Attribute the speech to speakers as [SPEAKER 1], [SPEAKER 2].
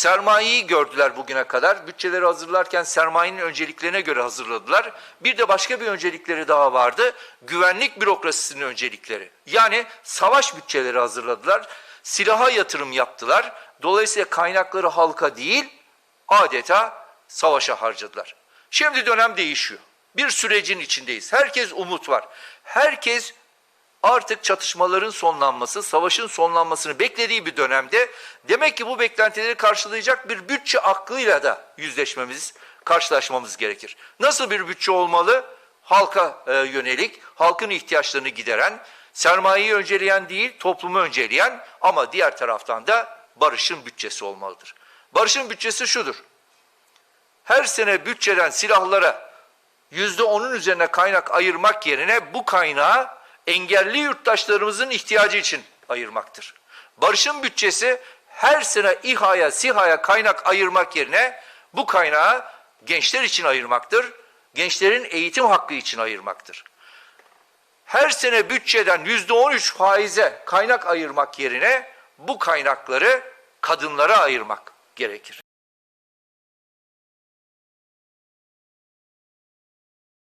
[SPEAKER 1] Sermayeyi gördüler bugüne kadar. Bütçeleri hazırlarken sermayenin önceliklerine göre hazırladılar. Bir de başka bir öncelikleri daha vardı. Güvenlik bürokrasisinin öncelikleri. Yani savaş bütçeleri hazırladılar. Silaha yatırım yaptılar. Dolayısıyla kaynakları halka değil, adeta savaşa harcadılar. Şimdi dönem değişiyor. Bir sürecin içindeyiz. Herkes umut var. Herkes artık çatışmaların sonlanması, savaşın sonlanmasını beklediği bir dönemde demek ki bu beklentileri karşılayacak bir bütçe aklıyla da yüzleşmemiz, karşılaşmamız gerekir. Nasıl bir bütçe olmalı? Halka e, yönelik, halkın ihtiyaçlarını gideren, sermayeyi önceleyen değil, toplumu önceleyen ama diğer taraftan da barışın bütçesi olmalıdır. Barışın bütçesi şudur. Her sene bütçeden silahlara yüzde onun üzerine kaynak ayırmak yerine bu kaynağı engelli yurttaşlarımızın ihtiyacı için ayırmaktır. Barış'ın bütçesi her sene İHA'ya, SİHA'ya kaynak ayırmak yerine bu kaynağı gençler için ayırmaktır. Gençlerin eğitim hakkı için ayırmaktır. Her sene bütçeden yüzde on üç faize kaynak ayırmak yerine bu kaynakları kadınlara ayırmak gerekir.